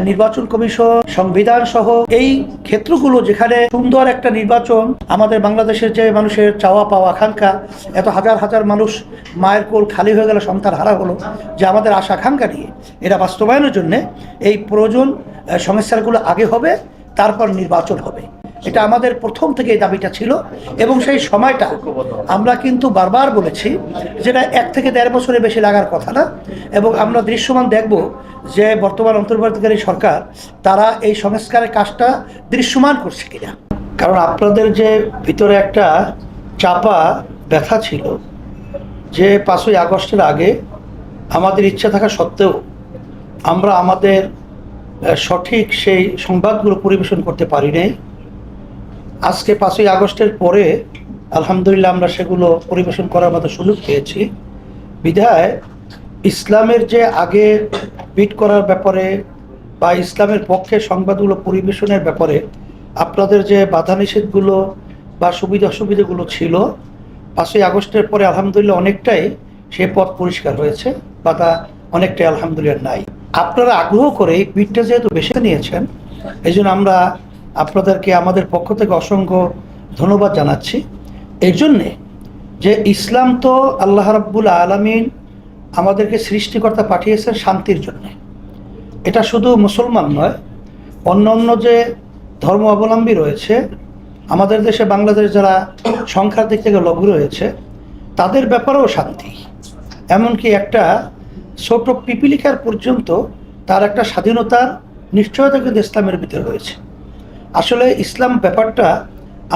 নির্বাচন কমিশন সংবিধান সহ এই ক্ষেত্রগুলো যেখানে সুন্দর একটা নির্বাচন আমাদের বাংলাদেশের যে মানুষের চাওয়া পাওয়া আকাঙ্ক্ষা এত হাজার হাজার মানুষ মায়ের কোল খালি হয়ে গেল সন্তান হারা হলো যে আমাদের আশা আকাঙ্ক্ষা নিয়ে এটা বাস্তবায়নের জন্যে এই প্রয়োজন আহ, সংস্কারগুলো আগে হবে তারপর নির্বাচন হবে। এটা আমাদের প্রথম থেকে এই দাবিটা ছিল এবং সেই সময়টা আমরা কিন্তু বারবার বলেছি যেটা এক থেকে দেড় বছরের বেশি লাগার কথা না এবং আমরা দৃশ্যমান দেখব যে বর্তমান অন্তর্বর্তীকারী সরকার তারা এই সংস্কারের কাজটা দৃশ্যমান করছে কিনা। কারণ আপনাদের যে ভিতরে একটা চাপা ব্যথা ছিল যে পাঁচই আগস্টের আগে আমাদের ইচ্ছা থাকা সত্ত্বেও আমরা আমাদের সঠিক সেই সংবাদগুলো পরিবেশন করতে পারি নাই। আজকে পাঁচই আগস্টের পরে আলহামদুলিল্লাহ আমরা সেগুলো পরিবেশন করার মতো সুযোগ পেয়েছি। বিধায় ইসলামের যে আগে বিট করার ব্যাপারে বা ইসলামের পক্ষে সংবাদগুলো পরিবেশনের ব্যাপারে আপনাদের যে বাধা নিষেধগুলো বা সুবিধা অসুবিধাগুলো ছিল, পাঁচই আগস্টের পরে আলহামদুলিল্লাহ অনেকটাই সে পথ পরিষ্কার হয়েছে, বাধা অনেকটাই আলহামদুলিল্লাহ নাই। আপনারা আগ্রহ করে এই বিটটা যেহেতু বেছে নিয়েছেন, এই আমরা আপনাদেরকে, আমাদের পক্ষ থেকে অসংখ্য ধন্যবাদ জানাচ্ছি। এর জন্যে যে ইসলাম তো আল্লাহ রাব্বুল আলমিন আমাদেরকে সৃষ্টিকর্তা পাঠিয়েছেন শান্তির জন্যে। এটা শুধু মুসলমান নয় অন্য অন্য যে ধর্ম অবলম্বী রয়েছে, আমাদের দেশে বাংলাদেশ যারা সংখ্যার দিক থেকে লঘু রয়েছে, তাদের ব্যাপারেও শান্তি। এমনকি একটা ছোট পিপিলিকার পর্যন্ত তার একটা স্বাধীনতার নিশ্চয়তা কিন্তু ইসলামের ভিতরে রয়েছে। আসলে ইসলাম ব্যাপারটা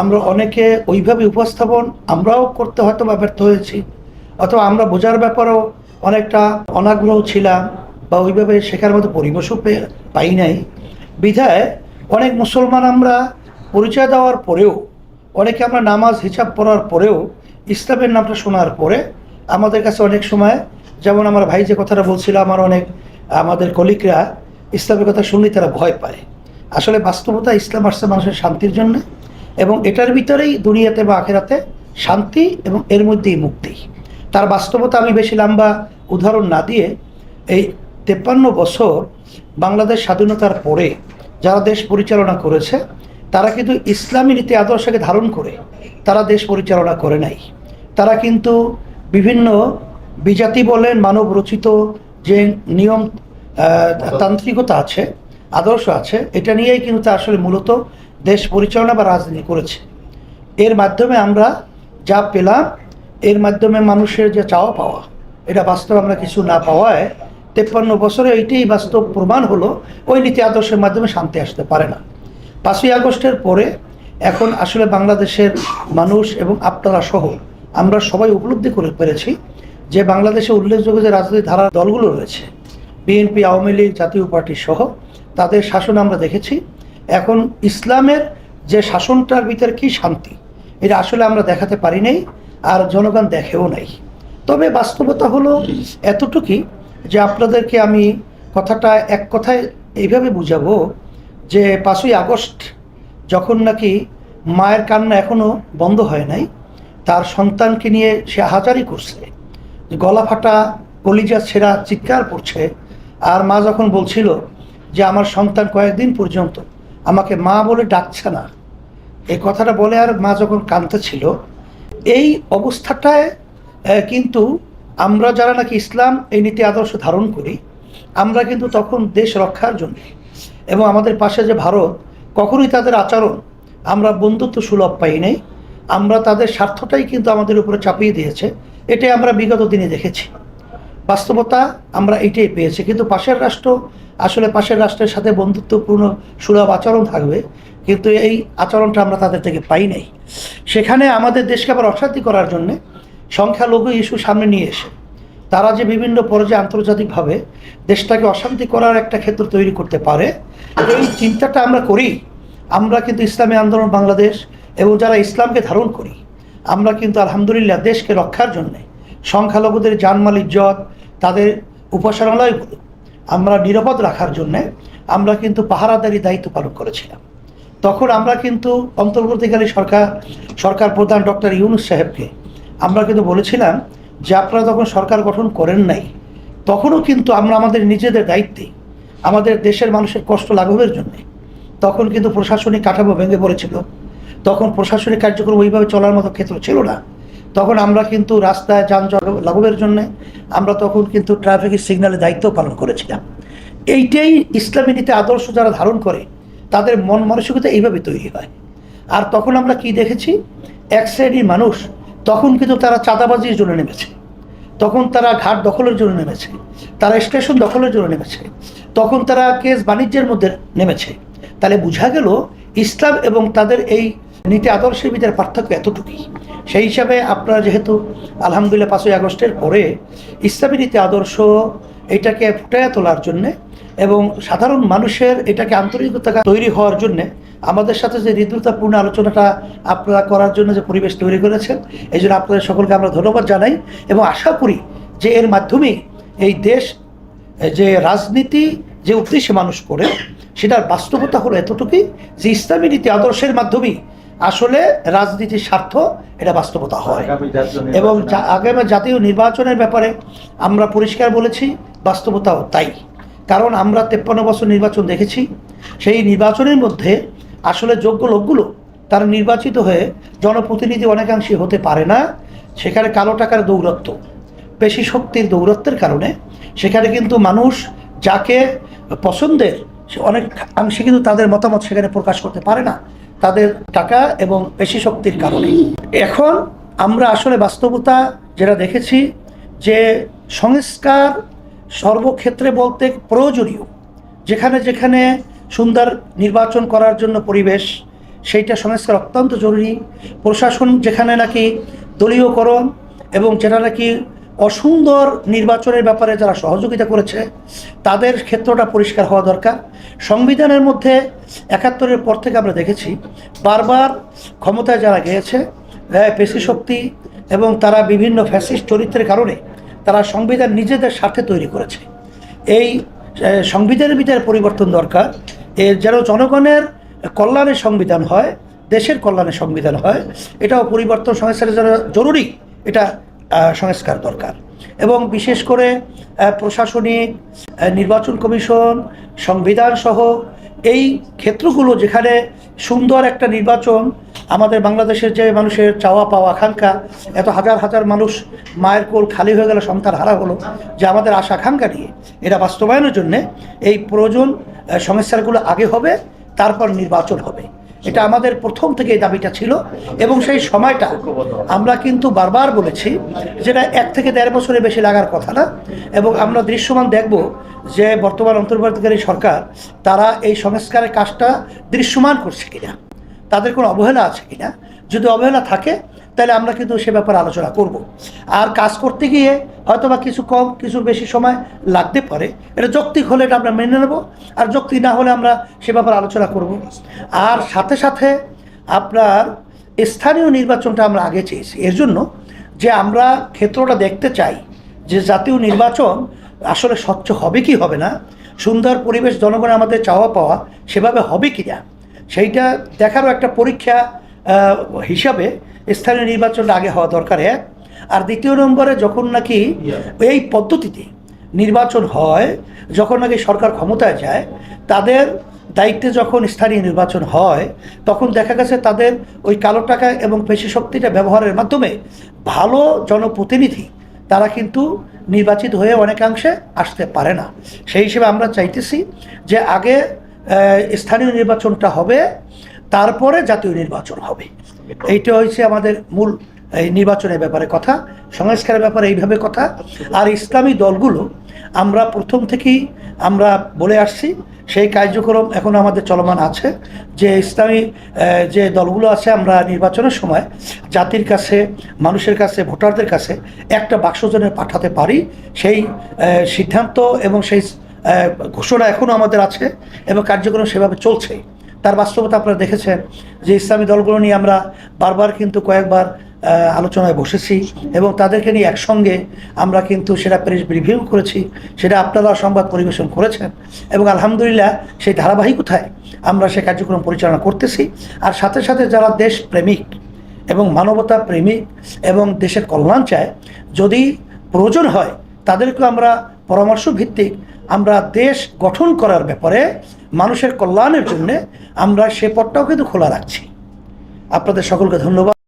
আমরা অনেকে ওইভাবে উপস্থাপন, আমরাও করতে হয়তো বা ব্যর্থ হয়েছি। অথবা আমরা বোঝার ব্যাপারেও অনেকটা অনাগ্রহ ছিলাম বা ওইভাবে শেখার মতো পরিবেশও পাই নাই। বিধায় অনেক মুসলমান আমরা পরিচয় দেওয়ার পরেও, অনেকে আমরা নামাজ হিসাব পড়ার পরেও ইসলামের নামটা শোনার পরে আমাদের কাছে অনেক সময়, যেমন আমার ভাই যে কথাটা বলছিল, আমার অনেক আমাদের কলিকরা ইসলামের কথা শুনলেই তারা ভয় পায়। আসলে বাস্তবতা ইসলাম আসছে মানুষের শান্তির জন্য এবং এটার ভিতরেই দুনিয়াতে বা আখেরাতে শান্তি এবং এর মধ্যেই মুক্তি। তার বাস্তবতা আমি বেশি লম্বা উদাহরণ না দিয়ে এই তেপ্পান্ন বছর বাংলাদেশ স্বাধীনতার পরে যারা দেশ পরিচালনা করেছে, তারা কিন্তু ইসলামী নীতি আদর্শকে ধারণ করে তারা দেশ পরিচালনা করে নাই। তারা কিন্তু বিভিন্ন বিজাতি বলেন মানব রচিত যে নিয়ম তান্ত্রিকতা আছে আদর্শ আছে। এটা নিয়েই কিন্তু আসলে মূলত দেশ পরিচালনা বা রাজনীতি করেছে। এর মাধ্যমে আমরা যা পেলাম, এর মাধ্যমে মানুষের যে চাওয়া পাওয়া, এটা বাস্তবে আমরা কিছু না পাওয়ায় তেপ্পান্ন বছরে এইটাই বাস্তব প্রমাণ হলো, ওই নীতি আদর্শের মাধ্যমে শান্তি আসতে পারে না। পাঁচই আগস্টের পরে এখন আসলে বাংলাদেশের মানুষ এবং আপনারা সহ আমরা সবাই উপলব্ধি করে পেরেছি যে বাংলাদেশে উল্লেখযোগ্য যে রাজনৈতিক ধারার দলগুলো রয়েছে, বিএনপি, আওয়ামী লীগ, জাতীয় পার্টি সহ তাদের শাসন আমরা দেখেছি। এখন ইসলামের যে শাসনটার ভিতরে কি শান্তি, এটা আসলে আমরা দেখাতে পারি নাই আর জনগণ দেখেও নাই। তবে বাস্তবতা হলো এতটুকুই যে আপনাদেরকে আমি কথাটা এক কথায় এইভাবে বুঝাবো যে পাঁচই আগস্ট যখন নাকি মায়ের কান্না এখনও বন্ধ হয় নাই, তার সন্তানকে নিয়ে সে হাজারি করছে। গলা ফাটা কলিজা ছেঁড়া চিৎকার করছে। আর মা যখন বলছিল যে আমার সন্তান কয়েকদিন পর্যন্ত আমাকে মা বলে ডাকছে না। এই কথাটা বলে আর মা যখন কাঁদতেছিল, এই অবস্থাটায় কিন্তু আমরা যারা নাকি ইসলাম এই নীতি আদর্শ ধারণ করি, আমরা কিন্তু তখন দেশ রক্ষার জন্য এবং আমাদের পাশে যে ভারত, কখনোই তাদের আচরণ আমরা বন্ধুত্ব সুলভ পাই নাই। আমরা তাদের স্বার্থটাই কিন্তু আমাদের উপরে চাপিয়ে দিয়েছে। এটাই আমরা বিগত দিনে দেখেছি। বাস্তবতা আমরা এটাই পেয়েছি। কিন্তু পাশের রাষ্ট্র আসলে পাশের রাষ্ট্রের সাথে বন্ধুত্বপূর্ণ সুলভ আচরণ থাকবে, কিন্তু এই আচরণটা আমরা তাদের থেকে পাই নাই। সেখানে আমাদের দেশকে আবার অশান্তি করার জন্যে সংখ্যালঘু ইস্যু সামনে নিয়ে এসে, তারা যে বিভিন্ন পর্যায়ে আন্তর্জাতিকভাবে দেশটাকে অশান্তি করার একটা ক্ষেত্র তৈরি করতে পারে, এই চিন্তাটা আমরা করি। আমরা কিন্তু ইসলামী আন্দোলন বাংলাদেশ এবং যারা ইসলামকে ধারণ করি, আমরা কিন্তু আলহামদুলিল্লাহ দেশকে রক্ষার জন্যে সংখ্যালঘুদের জানমাল ইজ্জত তাদের উপাসনালয়গুলো আমরা নিরাপদ রাখার জন্যে আমরা কিন্তু পাহারাদারি দায়িত্ব পালন করেছিলাম। তখন আমরা কিন্তু অন্তর্বর্তীকালী সরকার সরকার প্রধান ডক্টর ইউনুস সাহেবকে আমরা কিন্তু বলেছিলাম যে আপনারা তখন সরকার গঠন করেন নাই, তখনও কিন্তু আমরা আমাদের নিজেদের দায়িত্বে, আমাদের দেশের মানুষের কষ্ট লাঘবের জন্য তখন কিন্তু প্রশাসনিক কাঠামো ভেঙে পড়েছিল। তখন প্রশাসনিক কার্যক্রম ওইভাবে চলার মতো ক্ষেত্র ছিল না। তখন আমরা কিন্তু রাস্তায় যানজট লাঘবের জন্য আমরা তখন কিন্তু ট্রাফিকের সিগন্যালে দায়িত্ব পালন করেছিলাম। এইটাই ইসলামী নীতি আদর্শ যারা ধারণ করে, তাদের মন মানসিকতা এইভাবে তৈরি হয়। আর তখন আমরা কি দেখেছি? এক শ্রেণির মানুষ তখন কিন্তু তারা চাঁদাবাজির জন্য নেমেছে। তখন তারা ঘাট দখলের জন্য নেমেছে, তারা স্টেশন দখলের জন্য নেমেছে, তখন তারা কেস বাণিজ্যের মধ্যে নেমেছে। তাহলে বোঝা গেল ইসলাম এবং তাদের এই নীতি আদর্শের ভিতরে পার্থক্য এতটুকুই। সেই হিসাবে আপনারা যেহেতু আলহামদুলিল্লাহ পাঁচই আগস্টের পরে ইসলামী নীতি আদর্শ এটাকে ফুটাইয়া তোলার জন্যে এবং সাধারণ মানুষের এটাকে আন্তরিকতা তৈরি হওয়ার জন্যে আমাদের সাথে যে হৃদ্রতাপূর্ণ আলোচনাটা আপনারা করার জন্য যে পরিবেশ তৈরি করেছেন, এই জন্য আপনাদের সকলকে আমরা ধন্যবাদ জানাই এবং আশা করি যে এর মাধ্যমে এই দেশ, যে রাজনীতি যে উদ্দেশ্যে মানুষ করে, সেটার বাস্তবতা হলো এতটুকুই যে ইসলামী নীতি আদর্শের মাধ্যমেই আসলে রাজনীতির স্বার্থ এটা বাস্তবতা হয়। এবং আগামী জাতীয় নির্বাচনের ব্যাপারে আমরা পরিষ্কার বলেছি বাস্তবতাও তাই। কারণ আমরা তেপ্পান্ন বছর নির্বাচন দেখেছি। সেই নির্বাচনের মধ্যে আসলে যোগ্য লোকগুলো তারা নির্বাচিত হয়ে জনপ্রতিনিধি অনেকাংশে হতে পারে না। সেখানে কালো টাকার দৌরত্ব পেশি শক্তির দৌরত্বের কারণে সেখানে কিন্তু মানুষ যাকে পছন্দের সে অনেক অংশে কিন্তু তাদের মতামত সেখানে প্রকাশ করতে পারে না। তাদের টাকা এবং পেশি শক্তির কারণে। এখন আমরা আসলে বাস্তবতা যেটা দেখেছি যে সংস্কার সর্বক্ষেত্রে বলতে প্রয়োজনীয়। যেখানে যেখানে সুন্দর নির্বাচন করার জন্য পরিবেশ, সেইটা সংস্কার অত্যন্ত জরুরি। প্রশাসন যেখানে নাকি দলীয়করণ এবং যেটা নাকি অসুন্দর নির্বাচনের ব্যাপারে যারা সহযোগিতা করেছে, তাদের ক্ষেত্রটা পরিষ্কার হওয়া দরকার। সংবিধানের মধ্যে একাত্তরের পর থেকে আমরা দেখেছি, বারবার ক্ষমতায় যারা গিয়েছে পেশি শক্তি এবং তারা বিভিন্ন ফ্যাসিস্ট চরিত্রের কারণে তারা সংবিধান নিজেদের স্বার্থে তৈরি করেছে। এই সংবিধানের ভিতরে পরিবর্তন দরকার। এর যেন জনগণের কল্যাণের সংবিধান হয়, দেশের কল্যাণের সংবিধান হয়, এটাও পরিবর্তন জন্য জরুরি। এটা সংস্কার দরকার। এবং বিশেষ করে প্রশাসনিক নির্বাচন কমিশন, সংবিধান সহ এই ক্ষেত্রগুলো যেখানে সুন্দর একটা নির্বাচন, আমাদের বাংলাদেশের যে মানুষের চাওয়া পাওয়া আকাঙ্ক্ষা, এত হাজার হাজার মানুষ মায়ের কোল খালি হয়ে গেল, সন্তান হারা হলো, যে আমাদের আশা আকাঙ্ক্ষা নিয়ে, এটা বাস্তবায়নের জন্যে এই প্রয়োজন সংস্কারগুলো আগে হবে, তারপর নির্বাচন হবে। এটা আমাদের প্রথম থেকে এই দাবিটা ছিল এবং সেই সময়টা আমরা কিন্তু বারবার বলেছি যেটা এক থেকে দেড় বছরের বেশি লাগার কথা না এবং আমরা দৃশ্যমান দেখব যে বর্তমান অন্তর্বর্তীকারী সরকার তারা এই সংস্কারের কাজটা দৃশ্যমান করছে কিনা, তাদের কোনো অবহেলা আছে কিনা, যদি অবহেলা থাকে তাহলে আমরা কিন্তু সে ব্যাপারে আলোচনা করব। আর কাজ করতে গিয়ে হয়তো বা কিছু কম কিছু বেশি সময় লাগতে পারে। এটা যৌক্তিক হলে এটা আমরা মেনে নেব। আর যৌক্তি না হলে আমরা সে ব্যাপারে আলোচনা করব। আর সাথে সাথে আপনার স্থানীয় নির্বাচনটা আমরা আগে চেয়েছি। এর জন্য যে আমরা ক্ষেত্রটা দেখতে চাই যে জাতীয় নির্বাচন আসলে স্বচ্ছ হবে কি হবে না, সুন্দর পরিবেশ জনগণ আমাদের চাওয়া পাওয়া সেভাবে হবে কি না সেইটা দেখারও একটা পরীক্ষা হিসাবে স্থানীয় নির্বাচনটা আগে হওয়া দরকার এক আর দ্বিতীয় নম্বরে যখন নাকি এই পদ্ধতিতে নির্বাচন হয় যখন নাকি সরকার ক্ষমতায় যায় তাদের দায়িত্বে যখন স্থানীয় নির্বাচন হয় তখন দেখা গেছে তাদের ওই কালো টাকা এবং পেশি শক্তিটা ব্যবহারের মাধ্যমে ভালো জনপ্রতিনিধি তারা কিন্তু নির্বাচিত হয়ে অনেকাংশে আসতে পারে না। সেই হিসেবে আমরা চাইতেছি যে আগে স্থানীয় নির্বাচনটা হবে তারপরে জাতীয় নির্বাচন হবে। এইটা হচ্ছে আমাদের মূল এই নির্বাচনের ব্যাপারে কথা সংস্কারের ব্যাপারে এইভাবে কথা। আর ইসলামী দলগুলো আমরা প্রথম থেকেই আমরা বলে আসছি সেই কার্যক্রম এখন আমাদের চলমান আছে। যে ইসলামী যে দলগুলো আছে আমরা নির্বাচনের সময় জাতির কাছে মানুষের কাছে ভোটারদের কাছে একটা বাক্সজনে পাঠাতে পারি সেই সিদ্ধান্ত এবং সেই ঘোষণা এখনও আমাদের আছে এবং কার্যক্রম সেভাবে চলছে তার বাস্তবতা আপনারা দেখেছেন যে ইসলামী দলগুলো নিয়ে আমরা বারবার কিন্তু কয়েকবার আলোচনায় বসেছি এবং তাদেরকে নিয়ে একসঙ্গে আমরা কিন্তু সেটা প্রেস রিভিউ করেছি, সেটা আপনারা সংবাদ পরিবেশন করেছেন এবং আলহামদুলিল্লাহ সেই ধারাবাহিকতায় আমরা সে কার্যক্রম পরিচালনা করতেছি। আর সাথে সাথে যারা দেশ প্রেমিক এবং মানবতা প্রেমিক এবং দেশের কল্যাণ চায়, যদি প্রয়োজন হয় তাদেরকে আমরা পরামর্শ ভিত্তিক আমরা দেশ গঠন করার ব্যাপারে মানুষের কল্যাণের জন্যে আমরা সে পথটাও কিন্তু খোলা রাখছি। আপনাদের সকলকে ধন্যবাদ।